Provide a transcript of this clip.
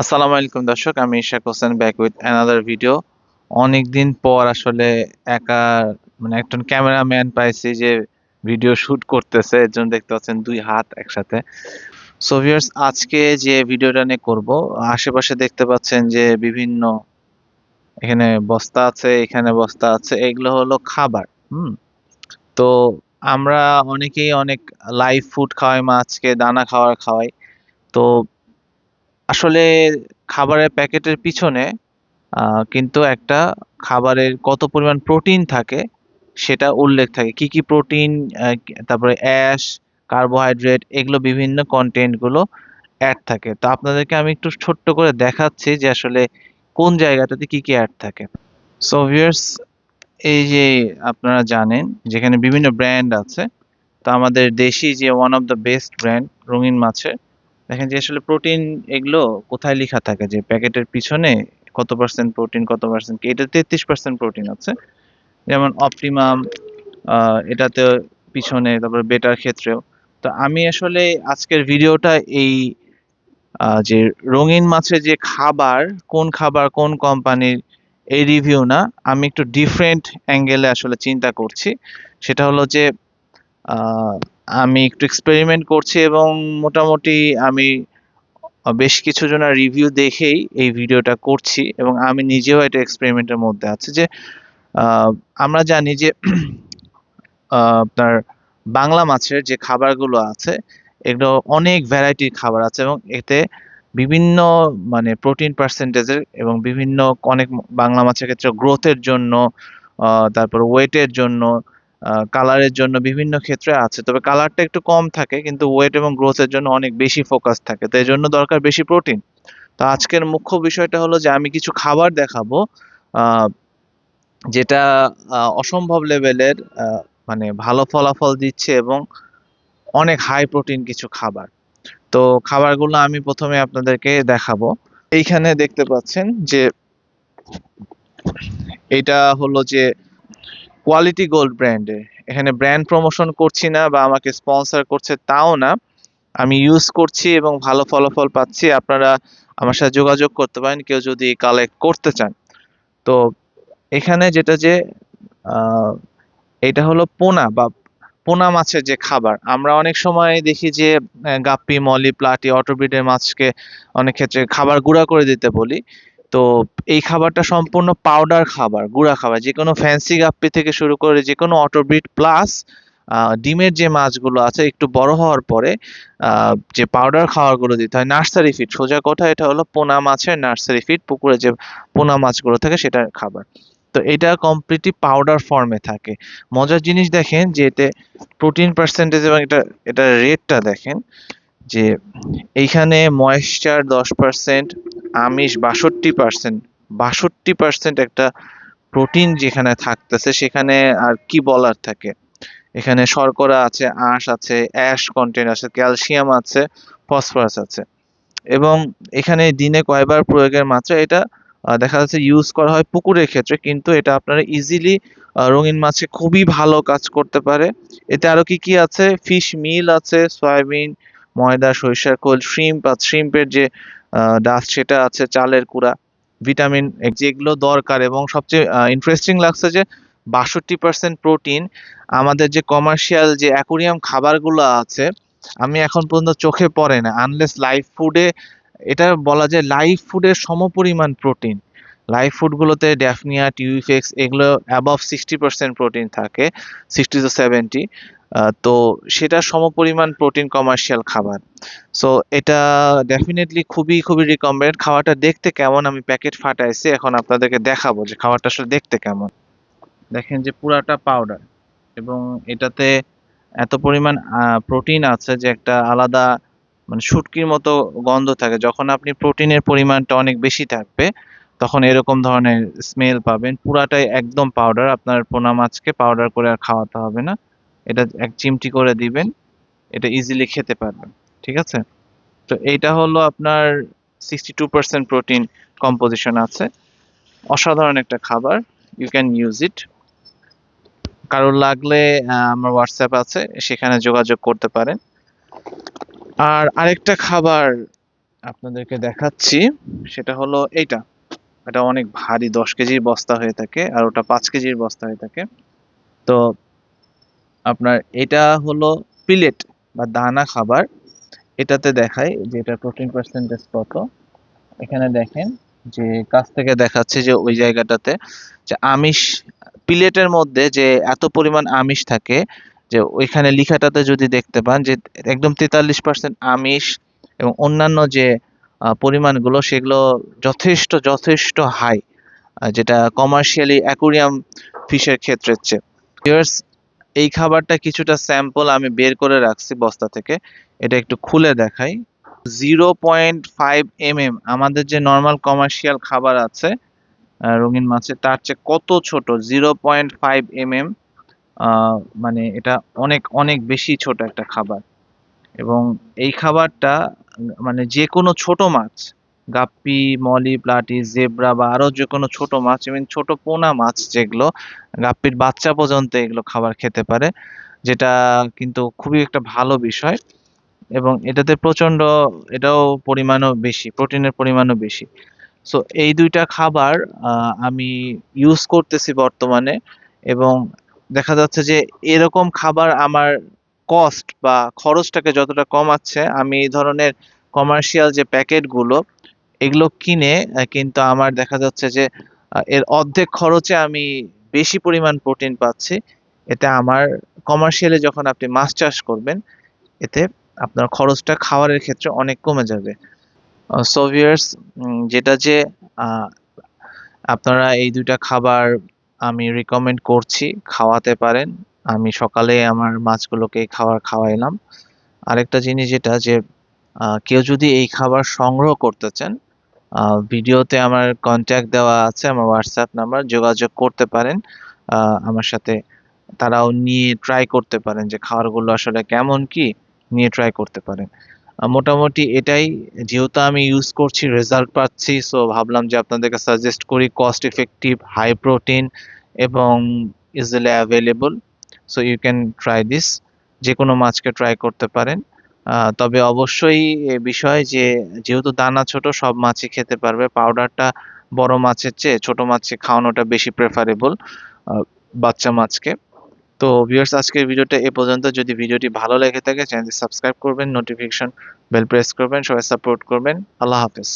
আসসালামু আলাইকুম দর্শক, আমি Ishak Hossain back with another video অনেকদিন পর আসলে একা মানে একজন ক্যামেরাম্যান পাইছি যে ভিডিও শুট করতেছে এর জন্য দেখতে পাচ্ছেন দুই হাত একসাথে। সো ভিউয়ার্স আজকে যে ভিডিওটা নিয়ে করব, আশেপাশে দেখতে পাচ্ছেন যে বিভিন্ন এখানে বস্তা আছে, এখানে বস্তা আছে, এগুলো হলো খাবার, হুম? তো আমরা অনেকেই অনেক লাইভ ফুড খাওয়াই মাছকে দানা খাওয়ার খাওয়াই। তো আসলে খাবারের প্যাকেটের পিছনে কিন্তু একটা খাবারের কত পরিমাণ প্রোটিন থাকে সেটা উল্লেখ থাকে। কি কি প্রোটিন তারপরে অ্যাশ, কার্বোহাইড্রেট এগুলো বিভিন্ন কন্টেন্টগুলো অ্যাড থাকে। তো আপনাদেরকে আমি একটু ছোট্ট করে দেখাচ্ছি যে আসলে কোন জায়গাটাতে কি কি অ্যাড থাকে। সো ভিউয়ার্স এই যে আপনারা জানেন, যেখানে বিভিন্ন ব্র্যান্ড আছে, তো আমাদের দেশি যে one of the best brand রঙিন মাছের দেখেন যে আসলে প্রোটিন এগুলো কোথায় লেখা থাকে? যে প্যাকেটের পিছনে কত পার্সেন্ট প্রোটিন কত পার্সেন্ট এটা তেত্রিশ পার্সেন্ট প্রোটিন আছে। যেমন অপটিমাম এটাতে পিছনে, তারপর বেটার ক্ষেত্রেও। তো আমি আসলে আজকের ভিডিওটা এই যে রঙিন মাছের যে খাবার, কোন খাবার কোন কোম্পানির এই রিভিউ না, আমি একটু ডিফারেন্ট অ্যাঙ্গেলে আসলে চিন্তা করছি। সেটা হলো যে আমি একটু এক্সপেরিমেন্ট করছি এবং মোটামুটি আমি বেশ কিছু জনের রিভিউ দেখেই এই ভিডিওটা করছি এবং আমি নিজেও এটা এক্সপেরিমেন্টের মধ্যে আছি যে আমরা জানি যে আপনার বাংলা মাছের যে খাবারগুলো আছে, এগুলো অনেক ভ্যারাইটির খাবার আছে এবং এতে বিভিন্ন মানে প্রোটিন পার্সেন্টেজের এবং বিভিন্ন অনেক বাংলা মাছের ক্ষেত্রে গ্রোথের জন্য তারপর ওয়েটের জন্য কালারের জন্য বিভিন্ন ক্ষেত্রে আছে। তবে কালারটা একটু কম থাকে, কিন্তু ওয়েট এবং গ্রোথের জন্য অনেক বেশি ফোকাস থাকে। তো এই জন্য দরকার বেশি প্রোটিন তো আজকের মুখ্য বিষয়টা হলো যে, আমি কিছু খাবার দেখাবো যেটা অসম্ভব লেভেলের মানে ভালো ফলাফল দিচ্ছে এবং অনেক হাই প্রোটিন কিছু খাবার। তো খাবারগুলো আমি প্রথমে আপনাদেরকে দেখাবো। এইখানে দেখতে পাচ্ছেন যে, এটা হলো যে কোয়ালিটি গোল্ড ব্র্যান্ডের এখানে ব্র্যান্ড প্রমোশন করছি না বা আমাকে স্পন্সর করছে তাও না। আমি ইউজ করছি এবং ভালো ফলাফল পাচ্ছি। আপনারা আমার সাথে যোগাযোগ করতে পারেন, কেউ যদি কালেক্ট করতে চান। তো এখানে যেটা যে এটা হলো পোনা বা পোনা মাছের যে খাবার। আমরা অনেক সময় দেখি যে, গাপ্পি, মলি, প্লাটি অটোব্রিডের মাছকে অনেক ক্ষেত্রে খাবার গুঁড়া করে দিতে বলি। তো এই খাবারটা সম্পূর্ণ পাউডার খাবার, গুঁড়া খাবার যে কোনো ফ্যান্সি গাপ্পি থেকে শুরু করে যে কোনো অটোব্রিড প্লাস ডিমের যে মাছগুলো আছে একটু বড় হওয়ার পরে যে পাউডার খাবারগুলো দিতে হয় নার্সারি ফিড সোজা কথা এটা হলো পোনা মাছের নার্সারি ফিড পুকুরে যে পোনা মাছগুলো থাকে সেটার খাবার। তো এটা কমপ্লিটলি পাউডার ফর্মে থাকে। মজার জিনিস দেখেন যে এতে প্রোটিন পার্সেন্টেজ এবং এটা এটা রেটটা দেখেন। যে এইখানে ময়েশ্চার দশ পার্সেন্ট আমিষ বাষট্টি পার্সেন্ট বাষট্টি পার্সেন্ট একটা প্রোটিন যেখানে থাকতেছে সেখানে আর কি বলার থাকে? এখানে শর্করা আছে, আঁশ আছে অ্যাশ কন্টেন্ট আছে ক্যালসিয়াম আছে ফসফরাস আছে। এবং এখানে দিনে কয়বার প্রয়োগের মাত্রা এটা দেখা যাচ্ছে ইউজ করা হয় পুকুরের ক্ষেত্রে, কিন্তু এটা আপনারা ইজিলি রঙিন মাছে খুবই ভালো কাজ করতে পারে। এতে আরও কি কি আছে? ফিশ মিল আছে সয়াবিন ময়দা, সরিষার খোল শ্রিম্প আছে শ্রিম্পের যে ডাস্ট সেটা আছে, চালের কুড়া ভিটামিন যেগুলো দরকার এবং সবচেয়ে ইন্টারেস্টিং লাগছে যে বাষট্টি পার্সেন্ট প্রোটিন আমাদের যে কমার্শিয়াল যে অ্যাকুরিয়াম খাবারগুলো আছে, আমি এখন পর্যন্ত চোখে পড়ে না আনলেস লাইভ ফুডে এটা বলা যায় লাইভ ফুডের সমপরিমাণ প্রোটিন লাইভ ফুডগুলোতে ড্যাফনিয়া টিউফেক্স এগুলো অ্যাবভ সিক্সটি পার্সেন্ট প্রোটিন থাকে সিক্সটি টু সেভেন্টি তো সেটা সমপরিমাণ প্রোটিন কমার্শিয়াল খাবার। সো এটা ডেফিনেটলি খুবই খুবই রিকমেন্ডেড খাবারটা দেখতে কেমন, আমি প্যাকেট ফাটাইছি, এখন আপনাদেরকে দেখাবো যে খাবারটা আসলে দেখতে কেমন। দেখেন যে পুরাটা পাউডার এবং এটাতে এত পরিমাণ প্রোটিন আছে যে একটা আলাদা মানে শুটকির মতো গন্ধ থাকে। যখন আপনি প্রোটিনের পরিমাণটা অনেক বেশি থাকবে তখন এরকম ধরনের স্মেল পাবেন। পুরাটাই একদম পাউডার আপনার পোনা মাছকে পাউডার করে আর খাওয়াতে হবে না। এটা এক চিমটি করে দিবেন, এটা ইজিলি খেতে পারবেন, ঠিক আছে? তো এইটা হলো আপনার sixty two percent protein composition আছে। অসাধারণ একটা খাবার ইউ ক্যান ইউজ ইট কারোর লাগলে আমার হোয়াটসঅ্যাপ আছে, সেখানে যোগাযোগ করতে পারেন। আর আরেকটা খাবার আপনাদেরকে দেখাচ্ছি, সেটা হলো এইটা। এটা অনেক ভারী, দশ কেজির বস্তা হয়ে থাকে আর ওটা পাঁচ কেজির বস্তা হয়ে থাকে। তো আপনার এটা হলো পিলেট বা দানা খাবার। এটাতে দেখায় যে এটা প্রোটিন পার্সেন্টেজ কত। এখানে দেখেন যে কাছ থেকে দেখাচ্ছে যে ওই জায়গাটাতে যে আমিষ, পিলেটের মধ্যে যে এত পরিমাণ আমিষ থাকে যে ওইখানে লিখাটাতে যদি দেখতে পান যে একদম তেতাল্লিশ পার্সেন্ট আমিষ এবং অন্যান্য যে পরিমাণগুলো সেগুলো যথেষ্ট যথেষ্ট হাই যেটা কমার্শিয়ালি অ্যাকুরিয়াম ফিশের ক্ষেত্রে চেয়ে। এই খাবারটা কিছুটা স্যাম্পল আমি বের করে রাখছি বস্তা থেকে। এটা একটু খুলে দেখাই। Zero point five M M আমাদের যে নর্মাল কমার্শিয়াল খাবার আছে রঙিন মাছের, তার চেয়ে কত ছোট? Zero point five M M মানে এটা অনেক অনেক বেশি ছোট একটা খাবার। এবং এই খাবারটা মানে যে কোনো ছোট মাছ, গাপ্পি, মলি, প্লাটি, জেব্রা বা আরও যে কোনো ছোট মাছ ইভেন ছোট পোনা মাছ যেগুলো, গাপ্পির বাচ্চা পর্যন্ত এগুলো খাবার খেতে পারে, যেটা কিন্তু খুবই একটা ভালো বিষয় এবং এটাতে প্রচণ্ড এটাও পরিমাণও বেশি, প্রোটিনের পরিমাণও বেশি। সো এই দুইটা খাবার আমি ইউজ করতেছি বর্তমানে এবং দেখা যাচ্ছে যে এরকম খাবার আমার কস্ট বা খরচটাকে যতটা কমাচ্ছে আমি এই ধরনের কমার্শিয়াল যে প্যাকেটগুলো এগুলো কিনে কিন্তু আমার দেখা যাচ্ছে যে এর অর্ধেক খরচে আমি বেশি পরিমাণ প্রোটিন পাচ্ছি। এতে আমার কমার্শিয়ালি যখন আপনি মাছ চাষ করবেন, এতে আপনার খরচটা খাওয়ারের ক্ষেত্রে অনেক কমে যাবে। সোভিয়ার্স যেটা যে আপনারা এই দুইটা খাবার আমি রিকমেন্ড করছি, খাওয়াতে পারেন। আমি সকালে আমার মাছগুলোকে খাবার খাওয়াইলাম। আরেকটা জিনিস যেটা যে কেউ যদি এই খাবার সংগ্রহ করতে চান ভিডিওতে আমার কন্ট্যাক্ট দেওয়া আছে, আমার হোয়াটসঅ্যাপ নাম্বার যোগাযোগ করতে পারেন। আমার সাথে তারাও নিয়ে ট্রাই করতে পারেন যে খাবারগুলো আসলে কেমন কি, নিয়ে ট্রাই করতে পারেন। মোটামুটি এটাই, যেহেতু আমি ইউজ করছি রেজাল্ট পাচ্ছি সো ভাবলাম যে আপনাদেরকে সাজেস্ট করি কস্ট ইফেক্টিভ হাই প্রোটিন এবং easily available so you can try this যে কোনো মাছকে ট্রাই করতে পারেন। তবে অবশ্যই এ বিষয় যে, যেহেতু দানা ছোট, সব মাছই খেতে পারবে। পাউডারটা বড় মাছের চেয়ে ছোট মাছকে খাওয়ানোটা বেশি প্রেফারেবল বাচ্চা মাছকে। তো ভিউয়ার্স আজকের ভিডিওটা এ পর্যন্ত। যদি ভিডিওটি ভালো লেগে থাকে চ্যানেলটি সাবস্ক্রাইব করবেন নোটিফিকেশন বেল প্রেস করবেন, সবাই সাপোর্ট করবেন। আল্লাহ হাফেজ।